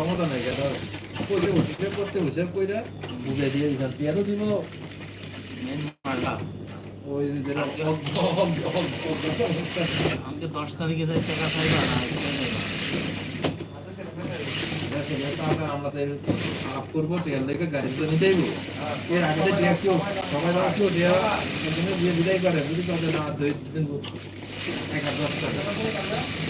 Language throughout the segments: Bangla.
সমস্যা নাই এটা কইলে হিসেব করতে হিসেব কইরা বুঝে দিয়ে এখান টিয়ারও দিব ওই। আমাকে দশ তারিখে টাকা খাইবা না আমরা তো এর করব টিয়ার লেগে গাড়ি তো নিতেই এর আগে যে কেউ সবাই কেউ দিয়ে বিদায় করে না দুই দিন এক দশ টাকা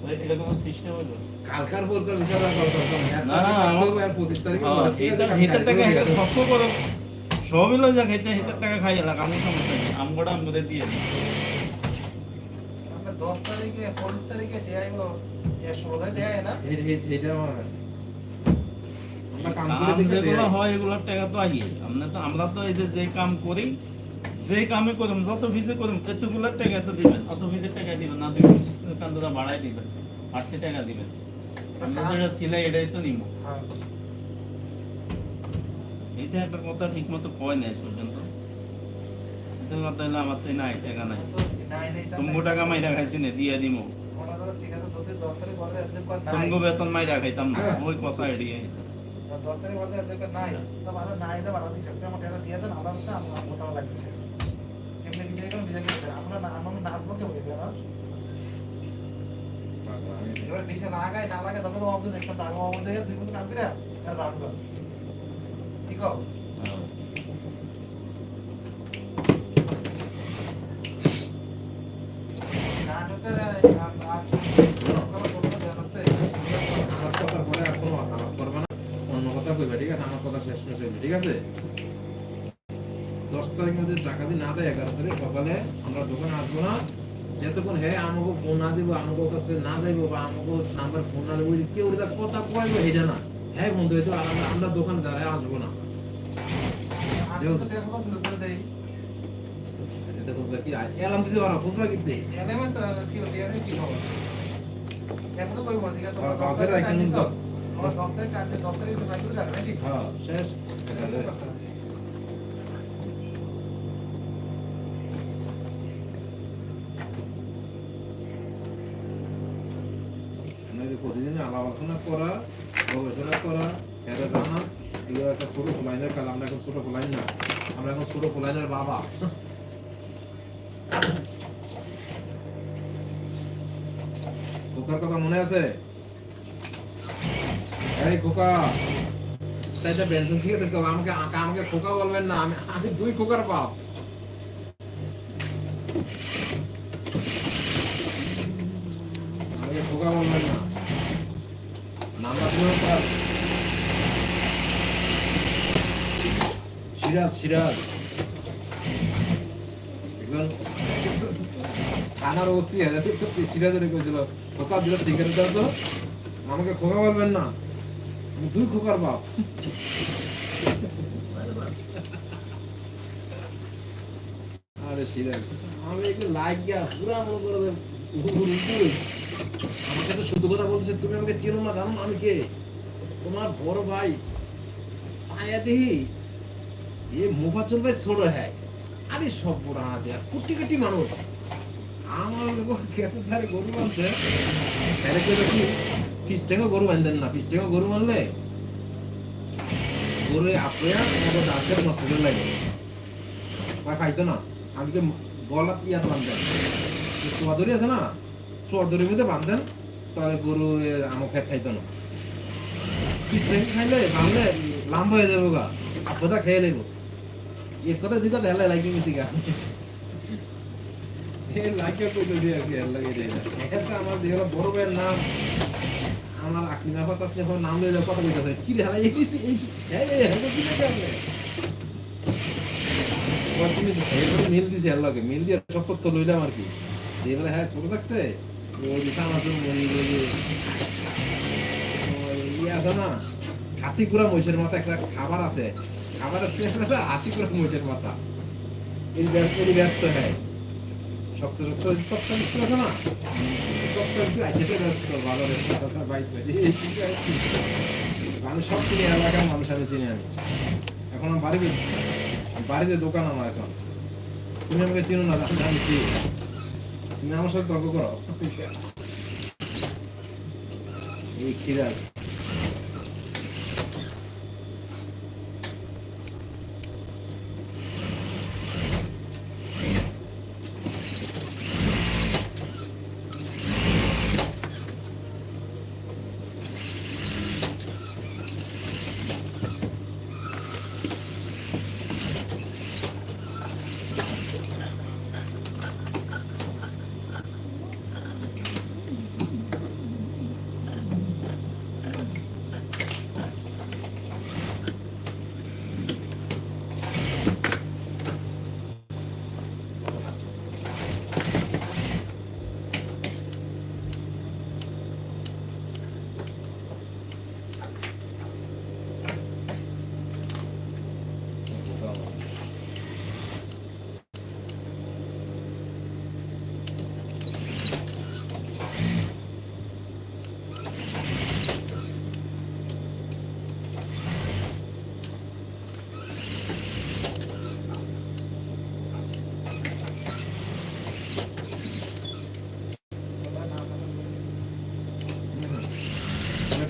দশ তারিখ এখন মাঝারি বোঝা এইসব নেন এমনি টিয়া ভালো আছে এমনি টিয়া না থাকে জমা আমরা বলব ওই যে- ওই যে কালকে বলে 220 টাকা আইছে, শুনো কালকে 220 টাকা আইছে ক্যাশে, এতে 120 টাকা যাই লই গেছে খরচ করে আনাইতে। খরচ করে আনাইতে আছে। আর 100 টাকা ওই এটা কোনো সিস্টেম হলো? কালকার বোরকার বিচার রাখা দরকার নেই। না, না, আমার- আর পঁচিশ তারিখে বলে, ঠিক আছে, হিতের- টাকা গাড়ি করে হিতের গেলাম। খরচ করো। সবই লই যাক, হিতে- হিতের টাকা খাই এলাকা, আমার সমস্যা নেই। আমগোটা আমগোদের দিয়ে দশ তারিখে পঁচিশ তারিখে দেয় ষোলো তারিখ দেয় না এই- এই- আমার কাম করে কাম দেখে যেগুলো দেই। হয় এগুলোর টাকা তো আগে আমরা তো আমরা তো এই যে যে কাম করি যে কামে করুন যত ফিজে করুন এতগুলোর টাকা তো দিবেন। অত ফিজের টাকা দিবেন না দিবেন কান্দা বাড়াই দিবেন আটশো টাকা দিবেন। আমরা যেটা সিলাই এটাই তো নিব হ্যাঁ। এইটা একটা কথা ঠিক মতো কয় নাই পর্যন্ত। এটা কথা হলো আমার তো নাই টাকা নাই। তুমি টাকা মাইরা খাইছি না দিয়ে দিব তুমি বেতন মাইরা খাইতাম না ওই কথা এড়িয়ে দশ তারিখ বলতে নাই। তো ভালো নাই এটা টাকা দিয়ে দেন আমার হচ্ছে আমার মোটামুটি লাগবে কেমনি বিজয় করুন বিজয় করতে আমরা না আমরা নাচবো কে বলবে না এবার বেশি না গায় না লাগে তখন তো অবধি দেখতে তার অবধি দুই বছর কাজ করে তার দাম কর ঠিক ঠিক আছে? দশ তারিখের মধ্যে টাকা দিয়ে না দেয়, এগারো তারিখ সকালে আমরা দোকানে আসব না যতক্ষণ হে আমাকে ফোন না দিব আমাকে কাছে না যাইবো বা আমাকে নাম্বার ফোন না দেবো কেউ ওটা কথা কইবো এটা না। হ্যাঁ বন্ধু হয়তো আর আমরা আমরা দোকানে দাঁড়ায় আসব না। কি এলাম দিতে পারো বুঝবা কি দেই এনে তো কি দিয়ে কি হবে এত তো কইবো ঠিক আছে আর কাউকে রাখেন নি তো? আমার দপ্তরে কাটতে দপ্তরে তো যাবে নাকি? হ্যাঁ শেষ আপনাদের প্রতিদিন আলোচনা করা, গবেষণা করা, এটা জানা, এগুলো একটা ছোট লাইনের কাজ, আমরা এখন ছোট লাইন না, আমরা এখন ছোট লাইনের বাবা। খোকার কথা মনে আছে? এই খোকা চাইটা বেঞ্চন শিখে দেখতে হবে আমাকে আমাকে খোকা বলবেন না, আমি আমি দুই খোকার বাপ। আমাকে খোকা বলবেন না। সিরাজ সিরাজ। থানার ওসি সিরাজের কইছিল খোকা দিল, সিগারেট দাও তো। আমাকে খোকা বলবেন না। দুই খোকার বাপ। আরে সিরাজ। আমি একটু লাইক গিয়া পুরা মনে করে আমাকে তো শুধু কথা বলতেছে, তুমি আমাকে না, জানো আমি কে? তোমার বড় ভাই ছায়া দেহি এ ভাই ছোট আরে সব বড় কুটি কুটি মানুষ। আমার খেতে ধারে গরু মানছে তাহলে কেউ কি ফিস্টেঙ্গো গরু বান্ধেন না? ফিস্টেঙ্গো গরু মানলে গরু আপনার আমাদের দাঁতের লাগে। ভাই খাইতো না, আমি গলা ইয়াত বান্ধেন চুয়াদরি আছে না? চুয়াদরির মধ্যে বান্ধেন তাহলে গরু আমার খাইতো না। খাইলে বাঁধলে লাম্ব হয়ে যাব গা খেয়ে নেব। এক কথা দুই কথা হেলে গা। দিয়ে আর কি আর লাগে আমার দেহর বড় ভাইয়ের নাম। আমার আকিনা কথা আছে এখন নাম লইলে কথা কইতাছে কি রে হালাই এই এই এই এই এই কি লাগে আপনি ওর তুমি এইভাবে মিল দিছে আর লাগে মিল দিয়ে সব তথ্য লইলাম আর কি। এবারে হ্যাঁ ছোট থাকতে মহিষের মাথা একটা খাবার আছে মোচের মাথা এই ব্যস্ত ব্যস্ত হ্যাঁ শক্ত শক্ত আছে না আছে ব্যস্ত রেস্ট বাইক সব চিনি এলাকার মানুষ আমি চিনি আমি এখন আমার বাড়ি বাড়িতে দোকান আমার এখন তুমি আমাকে চিনো না আমি চিনি তুমি আমার সাথে তর্ক করো এই সিরাজ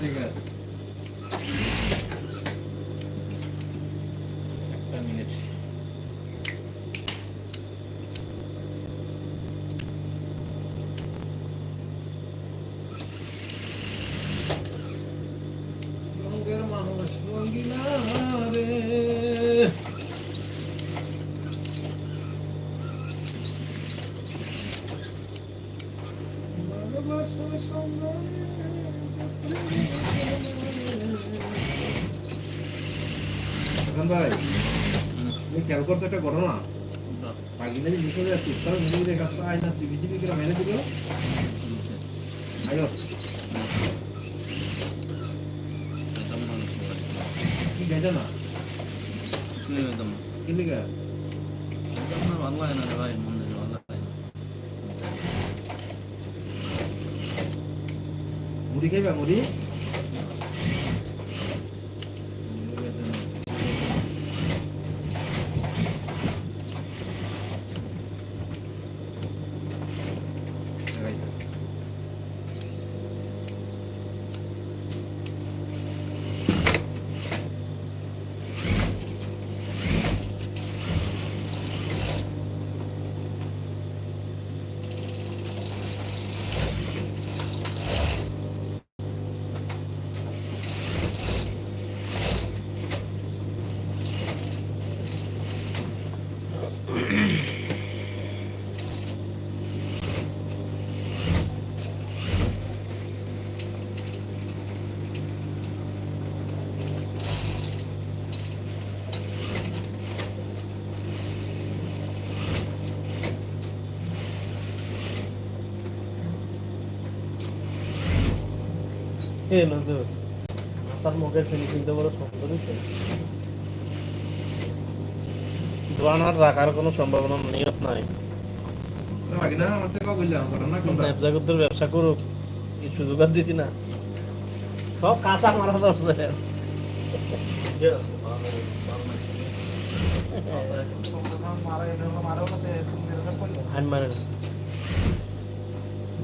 ঠিক আছে একটা মিনিট রঙের মানুষ রঙিনা রে ভালোবাসার সঙ্গে হাসান ভাই তুমি খেয়াল করছ একটা ঘটনা? পাগিনা যে বিষয় আছে তার নিজেদের কাছে আয় না চিবি চিবি করে মেরে দিল। আয়ো কি গেছে না? কি লিখা? মুড়ি খাইবা মুড়ি? এ নজর। তার মুখের ফিনিশিং বড় সুন্দর হয়েছে। দোয়ান আর রাখার কোনো সম্ভাবনা নিয়ত নাই। ঘটনা কোনটা? ব্যবসা ব্যবসা করুক এই সুযোগ আর দিতি না। সব কাঁচা মারা ধরছে মারা মারা হতে তুমি এরকম মানে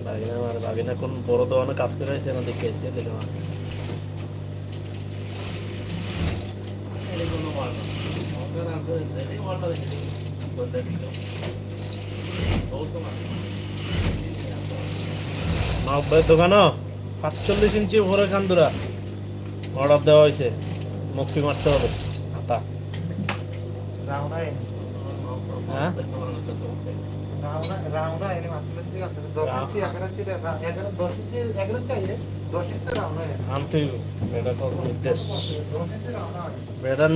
না। বাগিনা মারে বাগিনা কোন বড় দোকানে কাজ করে আছে না দেখে আছে দেখে মারে। নব্বইয়ের দোকানও পাঁচচল্লিশ ইঞ্চি উপরে কান্দুরা অর্ডার দেওয়া হয়েছে মুক্তি মারতে হবে হাতা হ্যাঁ আনতে তো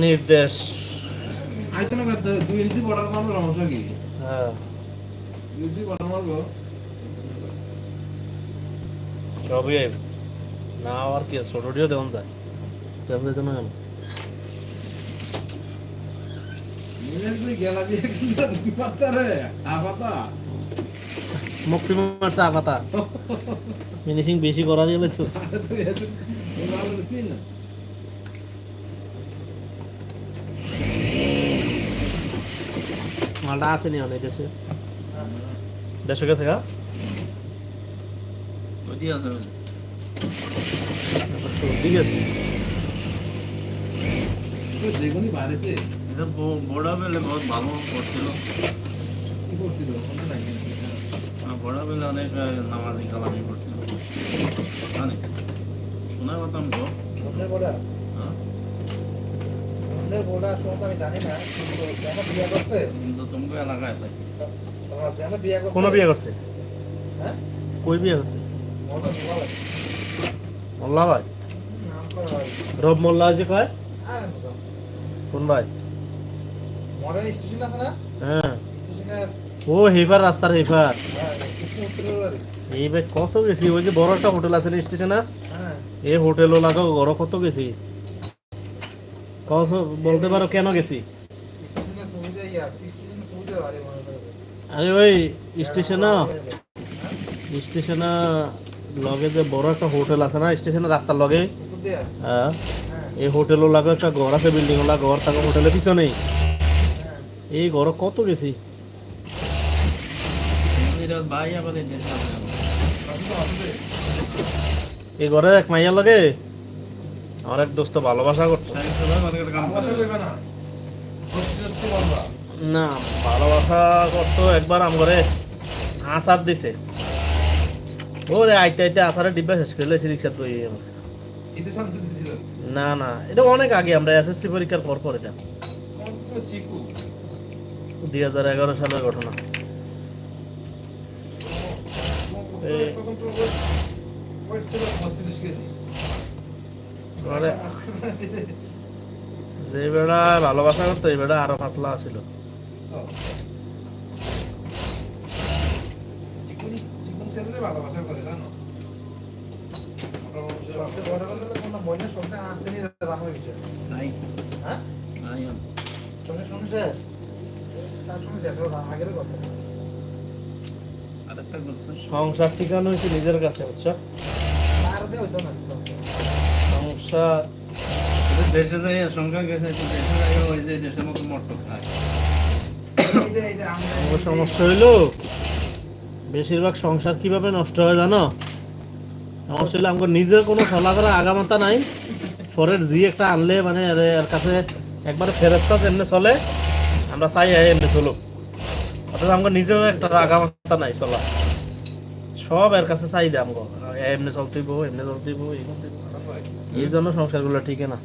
নির্দেশ। দুই ইঞ্চি বর্ডার মারবো সমস্যা কি হ্যাঁ। দুই ইঞ্চি বর্ডার মারবো। সবই না আর কি ছোটটিও দেওয়া যায়। তেমন দিতে না কেন মিলে তুই গেলা দিয়ে কিন্তু দুই পাতা রে আ পাতা মুক্তি মার চা পাতা ফিনিশিং বেশি করা দিয়ে তো তুই এত ভালো দিছিস না মালটা আসেনি অনেক দেশে। দেশে গেছে গা। ঠিক আছে তুই ব- বড় বেলে বহুত ভালো করছিল। কি করছিল? কোনো নাই আর বড় বেলে অনেক নামাজি কালামি করছিল। জানি। শোনা পাতাম তো অন্যের বোর্ডা হ্যাঁ? সম্বন্ধে আমি জানি না কিন্তু যেন বিয়ে করতে কিন্তু তোমাকে এলাকায় তোমার যেন বিয়ে করতে কোনো বিয়ে করছে? হ্যাঁ? কই বিয়ে করছে? মোল্লা ভাই? রব মোল্লা যে কয়? তো কোন ভাই মরে স্টেশন আছে না হ্যাঁ ও হেফার রাস্তার হেফার হ্যাঁ। স্টেশন উত্তরের বাড়ি এই ভাই কত গেছি? ওই যে বড় একটা হোটেল আছে না স্টেশনে? হ্যাঁ। এই হোটেলও লাগো ঘর কত গেছি? কত বলতে পারো কেন গেছি? আরে ওই স্টেশনে। স্টেশনে লগে যে বড় একটা হোটেল আছে না স্টেশনের রাস্তার লগে? হ্যাঁ। হ্যাঁ। এই হোটেলও লাগে একটা ঘর আছে বিল্ডিং ওলা ঘর থাকে হোটেলের পিছনেই। হ্যাঁ এই ঘর কত গেছি এই ঘরের এক মাইয়া লাগে আমার এক দোস্ত ভালোবাসা করতো সাইন্স সবাই মার্কেটে কাম ভালোবাসা করে কইবা না ভালোবাসা করতো একবার আম ঘরে। আচার দিছে। ওরে আইতে আইতে আচারের ডিব্বা শেষ করে লেছি রিক্সা তুই এতে না না এটা অনেক আগে আমরা এসএসসি পরীক্ষার পর পর এটা দুই হাজার এগারো সালের ঘটনা। এই- তখন তো ওয়েট ছিল 32 কেজি মানে যে বেড়া ভালোবাসা করতো এই বেড়া আরও পাতলা ছিল। ভালোবাসা করে জানো? সবচেয়ে বড় কথা হলো কোনো বইনের সঙ্গে আনতে নিয়ে জানো এই বিষয়ে নাই হ্যাঁ নাই আর। শুনে শুনছে তার শুনে দেখো আগের কথা আরেকটা করছে সংসার ঠিকানো হয়েছে নিজের কাছে বুঝছ? সংসার দেশে যাই সংখ্যা গেছে দেশে যাই ওই যে দেশের মতো মট্ট খায় সমস্যা হইল? বেশিরভাগ সংসার কীভাবে নষ্ট হয় জানো? সমস্যা হইল আমার নিজের কোনো চলা করা আগামাতা নাই। ফরের জি একটা আনলে মানে এর কাছে একবারে ফেরস্তা যেমনি চলে আমরা চাই এমনি চলুক। অথচ আমার নিজের একটা আগামাতা নাই চলা সব এর কাছে চাই দাম গো এমনি চলতেইব এমনি চলতেইব, এই জন্য সংসারগুলো ঠিক না।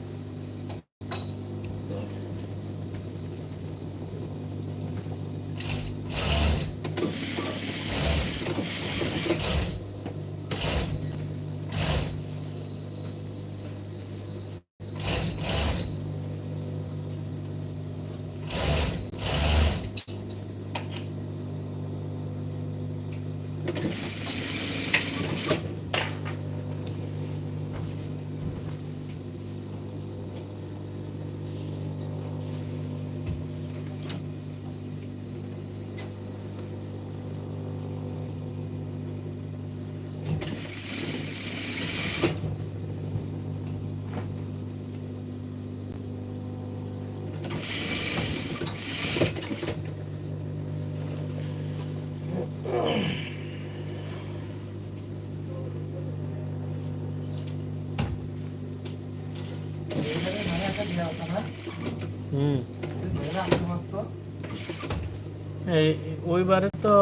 এই ওইবারে তো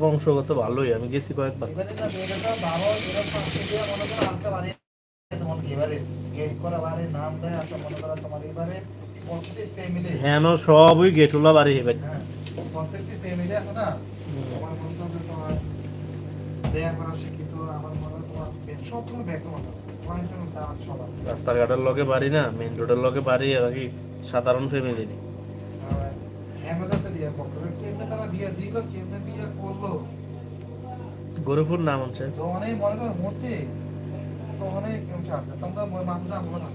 বংশগত ভালোই আমি গেছি কয়েকবার। আচ্ছা হ্যাঁ সবই গেটুলা বাড়ি হেবে হ্যাঁ প্রত্যেকটি ফ্যামিলি আছে না? তোমার বলতে হবে তোমার দেয়া করা শিক্ষিত আমার মনে হয় তোমার সব ব্যাকগ্রাউন্ড আছে। পয়েন্ট সবার রাস্তাঘাটের লগে বাড়ি না মেন রোডের লগে বাড়ি আর কি সাধারণ ফ্যামিলি আমরা বিয়ে করতে হবে কেমনে তারা বিয়ে দিল কেমনে বিয়ে করল গরুপুর নাম হচ্ছে তো অনেক মনে করো তো অনেক তোমরা। মাছ হলো, না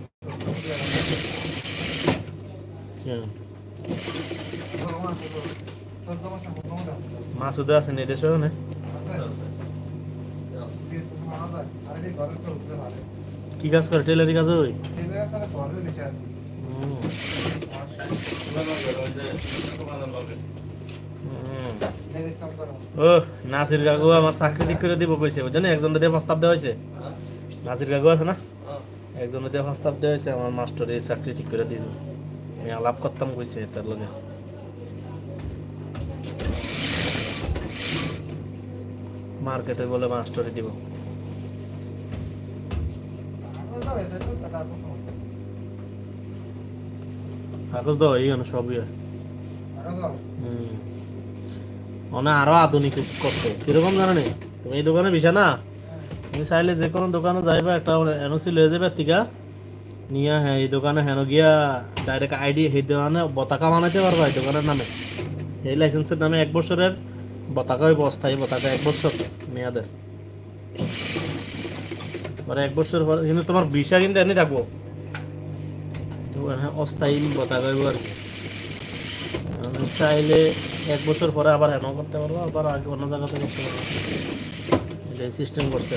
আছে। মাসুদে আছে এই না। কি কাজ করে টেলারি কাজ ওই ঘরে লিখে ও, নাসির কাকু আমার চাকরি ঠিক করে দিব কইছে বুঝছেন একজন দিয়ে প্রস্তাব দেওয়া হয়েছে নাসির কাকু আছে না? একজন দিয়ে প্রস্তাব দেওয়া হয়েছে আমার মাস্টারের চাকরি ঠিক করে দেবো। আমি আলাপ করতাম কইছে তার লগে। মার্কেটে বলে মাস্টারি দিব এখন তো এদের তো টাকা কোনো সমস্যা নেই। কাগজ দাও, এই অনেক সবই। অনেক আরও আধুনিক করছে। কীরকম জানো নি? তুমি এই দোকানে বিষা না? তুমি চাইলে যে কোনো দোকানে যাইবা, একটা এনওসি লয়ে যাবে টিকা। নিয়ে হ্যাঁ এই দোকানে হেন গিয়া ডাইরেক্ট আইডি সেই দোকানে পতাকা বানাইতে পারবা, এই দোকানের নামে। এই লাইসেন্সের নামে এক বছরের পতাকা হইব, অস্থায়ী পতাকা এক বছর মেয়াদের। পরে এক বছর কিন্তু তোমার ভিসা কিন্তু এনে থাকব। অস্থায়ী বতা হইব আর কি। চাইলে এক বছর পরে আবার হেন করতে পারব, আবার আগে অন্য জায়গাতে করতে পারব। এটা সিস্টেম করতে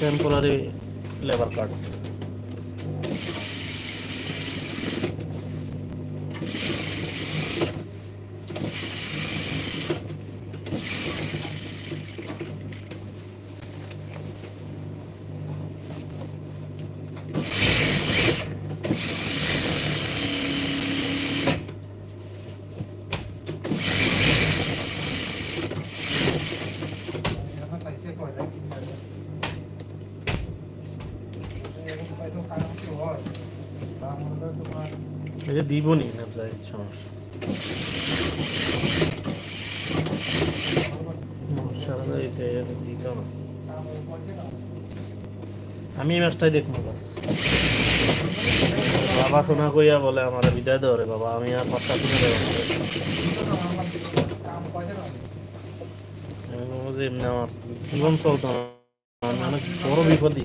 টেম্পোরারি লেবার কার্ড এখন খাইতে কয় যায়, কি খায় যায়। এরকম হয়তো খারাপ কিছু হয়। তা মনে করো তোমার এটা দিব নি যাই সমস্যা। আমি ম্যাচটাই দেখব বাস। বাবা শোনা কইয়া বলে, আমার বিদায় দেওয়া রে বাবা, আমি আর কথা শুনে দেবো এমনি আমার জীবন চলতো অনেক বড় বিপদই।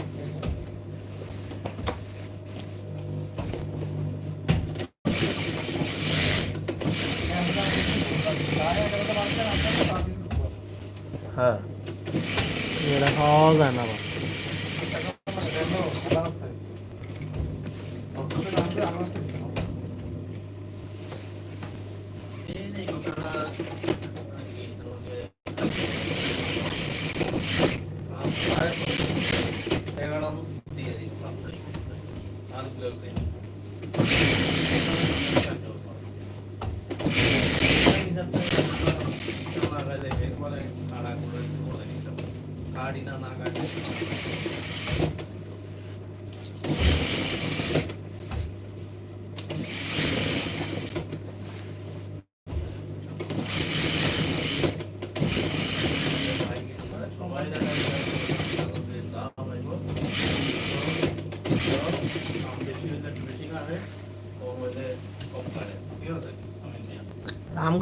হ্যাঁ এটা খাওয়া যায়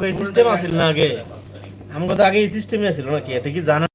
এই সিস্টেম আছিল না আগে? আমাকে তো আগে এই সিস্টেমই আছিল নাকি? এতে কি জানা